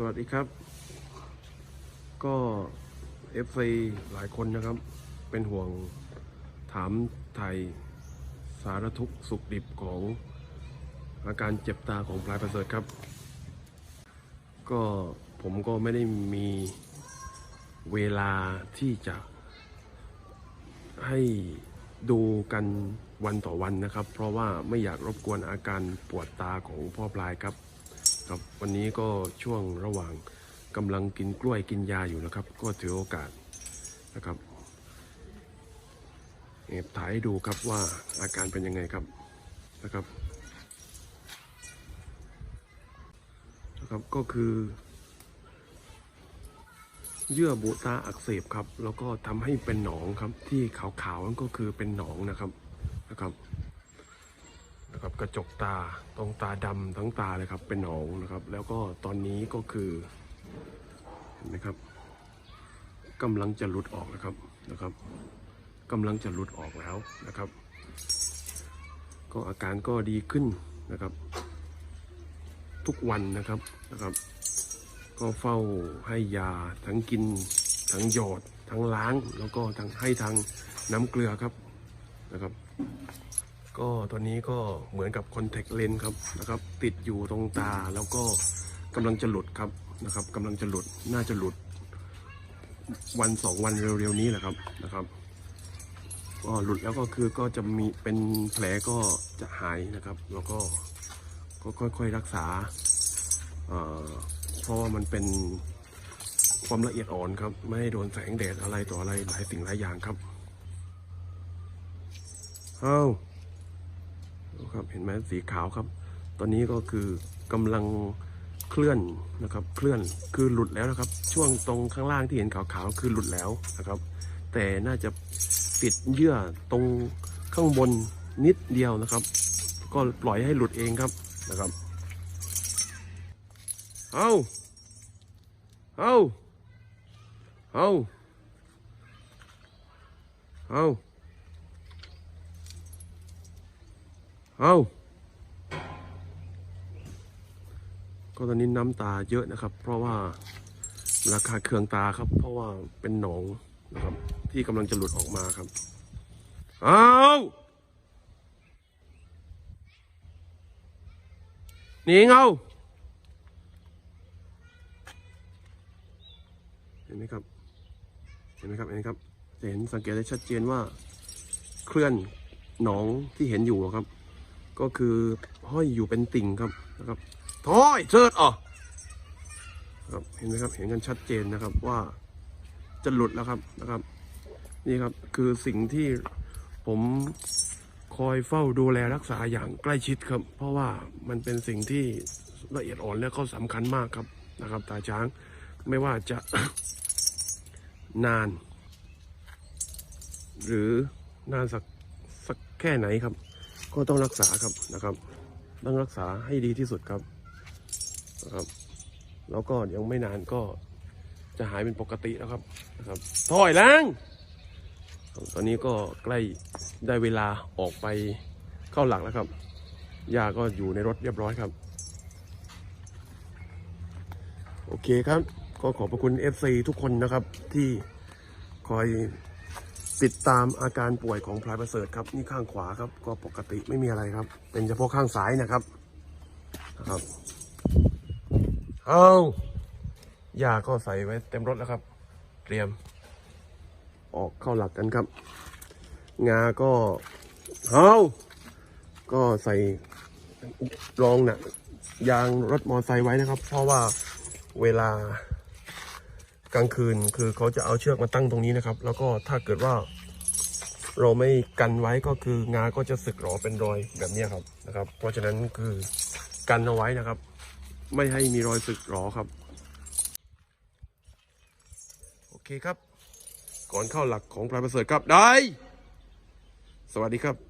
สวัสดีครับ ก็เอฟซีหลายคนนะครับ เป็นห่วงถามไทยสารทุกสุขดิบของอาการเจ็บตาของพลายประเสริฐครับ ก็ผมก็ไม่ได้มีเวลาที่จะให้ดูกันวันต่อวันนะครับ เพราะว่าไม่อยากรบกวนอาการปวดตาของพ่อพลายครับ ครับวันนี้ก็ช่วงระหว่างกำลังกินกล้วยกินยาอยู่นะครับ ก็ถือโอกาสนะครับเอบถ่ายให้ดูครับว่าอาการเป็นยังไงครับนะครับนะครับก็คือ เยื่อบุตาอักเสบครับ แล้วก็ทำให้เป็นหนองครับที่ขาวๆนั่นก็คือเป็นหนองนะครับนะครับ นะครับกระจกตาตรงตาดำทั้งตาเลยครับเป็นหนองนะครับ แล้วก็ตอนนี้ก็คือเห็นไหมครับกำลังจะหลุดออกนะครับนะครับกำลังจะหลุดออกแล้วนะครับ ก็อาการก็ดีขึ้นนะครับ ทุกวันนะครับนะครับ ก็เฝ้าให้ยาทั้งกิน ทั้งหยอด ทั้งล้าง แล้วก็ทั้งให้ทางน้ำเกลือครับนะครับ ก็ตอนนี้ก็เหมือนกับคอนแทคเลนส์ครับนะครับติดอยู่ตรงตาแล้วก็กำลังจะหลุดครับนะครับกำลังจะหลุดน่าจะหลุด วันสองวันเร็วๆนี้แหละครับนะครับก็หลุดแล้วก็คือก็จะมีเป็นแผลก็จะหายนะครับ แล้วก็ก็ค่อยๆรักษาเพราะว่ามันเป็นความละเอียดอ่อนครับ ไม่ให้โดนแสงแดดอะไรต่ออะไรหลายสิ่งหลายอย่างครับเอ้า ครับเห็นไหมสีขาวครับ ตอนนี้ก็คือกำลังเคลื่อนนะครับ เคลื่อนคือหลุดแล้วนะครับ ช่วงตรงข้างล่างที่เห็นขาวๆคือหลุดแล้วนะครับ แต่น่าจะปิดเยื่อตรงข้างบนนิดเดียวนะครับ ก็ปล่อยให้หลุดเองครับนะครับ เอาเอาเอาเอา เอาก็ตอนนี้น้ำตาเยอะนะครับ เพราะว่าราคาเครื่องตาครับ เพราะว่าเป็นหนองนะครับ ที่กำลังจะหลุดออกมาครับ เอาหนีเงาเห็นไหมครับ เห็นไหมครับ เห็นไหมครับจะเห็นสังเกตได้ชัดเจนว่าเคลื่อนหนองที่เห็นอยู่ครับ ก็คือห้อยอยู่เป็นติ่งครับนะครับท้อยเชิดอะครับเห็นไหมครับเห็นกันชัดเจนนะครับว่าจะหลุดแล้วครับนะครับ นี่ครับคือสิ่งที่ผมคอยเฝ้าดูแลรักษาอย่างใกล้ชิดครับ เพราะว่ามันเป็นสิ่งที่ละเอียดอ่อนและก็สำคัญมากครับนะครับ ตาช้างไม่ว่าจะนาน หรือนานสักสักแค่ไหนครับ ก็ต้องรักษาครับนะครับ ต้องรักษาให้ดีที่สุดครับนะครับ แล้วก็ยังไม่นานก็จะหายเป็นปกติแล้วครับนะครับถอยแรงตอนนี้ก็ใกล้ได้เวลาออกไปเข้าหลักแล้วครับยาก็อยู่ในรถเรียบร้อยครับ โอเคครับ ก็ขอบพระคุณ FC ทุกคนนะครับที่คอย ติดตามอาการป่วยของพลายประเสริฐครับนี่ข้างขวาครับ ก็ปกติไม่มีอะไรครับ เป็นเฉพาะข้างซ้ายนะครับนะครับเอายาก็ใส่ไว้เต็มรถแล้วครับ เตรียม ออกเข้าหลักกันครับ งาก็เอาก็ใส่รองนะ่ะยางรถมอเตอร์ไซค์ไว้นะครับ เพราะว่าเวลา กลางคืนคือเขาจะเอาเชือกมาตั้งตรงนี้นะครับ แล้วก็ถ้าเกิดว่า เราไม่กันไว้ก็คืองาก็จะสึกหรอเป็นรอยแบบนี้ครับนะครับ เพราะฉะนั้นคือกันเอาไว้นะครับ ไม่ให้มีรอยสึกหรอครับ โอเคครับ ก่อนเข้าหลักของพระประเสริฐครับได้ สวัสดีครับ